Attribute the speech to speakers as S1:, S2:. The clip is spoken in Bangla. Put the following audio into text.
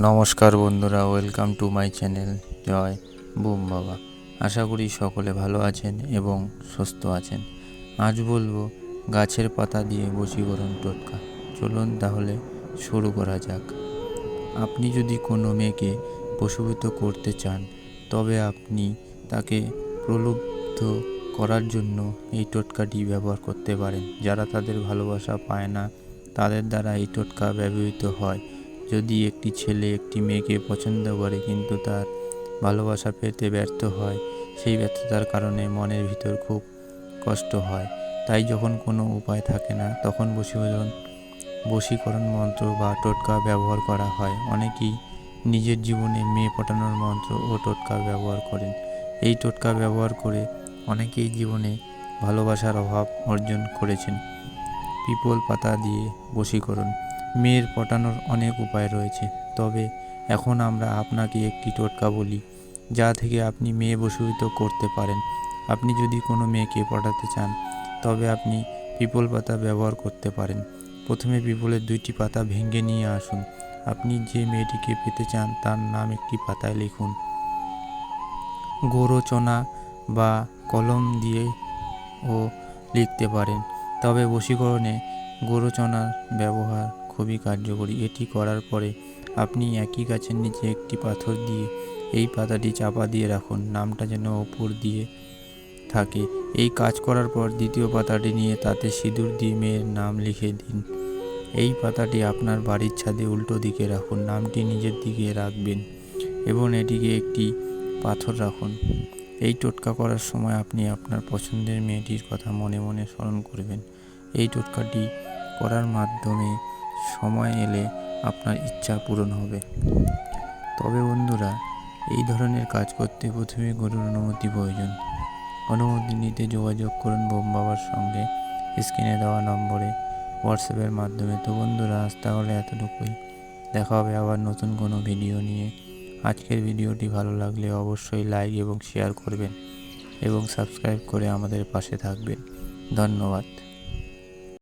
S1: নমস্কার বন্ধুরা, ওয়েলকাম টু মাই চ্যানেল জয় বুম বাবা। আশা করি সকলে ভালো আছেন এবং সুস্থ আছেন। আজ বলব, গাছের পাতা দিয়ে বশীকরণ টোটকা। চলুন তাহলে শুরু করা যাক। আপনি যদি কোনো মেয়েকে বশীভূত করতে চান, তবে আপনি তাকে প্রলুব্ধ করার জন্য এই টোটকাটি ব্যবহার করতে পারেন। যারা তাদের ভালোবাসা পায় না, তাদের দ্বারা এই টোটকা ব্যবহৃত হয়। যদি একটি ছেলে একটি মেয়েকে পছন্দ করে কিন্তু তার ভালোবাসা পেতে ব্যর্থ হয়, সেই ব্যর্থতার কারণে মনের ভিতর খুব কষ্ট হয়। তাই যখন কোনো উপায় থাকে না, তখন বশীকরণ বশীকরণ মন্ত্র বা টোটকা ব্যবহার করা হয়। অনেকেই নিজের জীবনে মেয়ে পটানোর মন্ত্র ও টোটকা ব্যবহার করেন। এই টোটকা ব্যবহার করে অনেকেই জীবনে ভালোবাসার অভাব অর্জন করেছেন। পিপল পাতা দিয়ে বশীকরণ। মেয়ের পটানোর অনেক উপায় রয়েছে। তবে এখন আমরা আপনাকে একটি টোটকা বলি, যা থেকে আপনি মেয়ে বশীভূত করতে পারেন। আপনি যদি কোনো মেয়েকে পটাতে চান, তবে আপনি পিপল পাতা ব্যবহার করতে পারেন। প্রথমে পিপলের দুইটি পাতা ভেঙে নিয়ে আসুন। আপনি যে মেয়েটিকে পেতে চান, তার নাম একটি পাতায় লিখুন। গোরচনা বা কলম দিয়ে ও লিখতে পারেন। তবে বশীকরণে গোরচনার ব্যবহার খুবই কার্যকরী। এটি করার পরে আপনি একই গাছের নিচে একটি পাথর দিয়ে এই পাতাটি চাপা দিয়ে রাখুন। নামটা যেন ওপর দিয়ে থাকে। এই কাজ করার পর দ্বিতীয় পাতাটি নিয়ে তাতে সিঁদুর দিয়ে মেয়ের নাম লিখে দিন। এই পাতাটি আপনার বাড়ির ছাদে উল্টো দিকে রাখুন। নামটি নিজের দিকে রাখবেন এবং এটিকে একটি পাথর রাখুন। এই টোটকা করার সময় আপনি আপনার পছন্দের মেয়েটির কথা মনে মনে স্মরণ করবেন। এই টোটকাটি করার মাধ্যমে সময় এলে আপনার ইচ্ছা পূরণ হবে। তবে বন্ধুরা, এই ধরনের কাজ করতে প্রথমে গরুর অনুমতি প্রয়োজন। অনুমতি নিতে যোগাযোগ করুন বোম বাবার সঙ্গে। স্ক্রিনে দেওয়া নম্বরে হোয়াটসঅ্যাপের মাধ্যমে। তো বন্ধুরা, আজ তাহলে এতটুকুই। দেখা হবে আবার নতুন কোনো ভিডিও নিয়ে। আজকের ভিডিওটি ভালো লাগলে অবশ্যই লাইক এবং শেয়ার করবেন এবং সাবস্ক্রাইব করে আমাদের পাশে থাকবেন। ধন্যবাদ।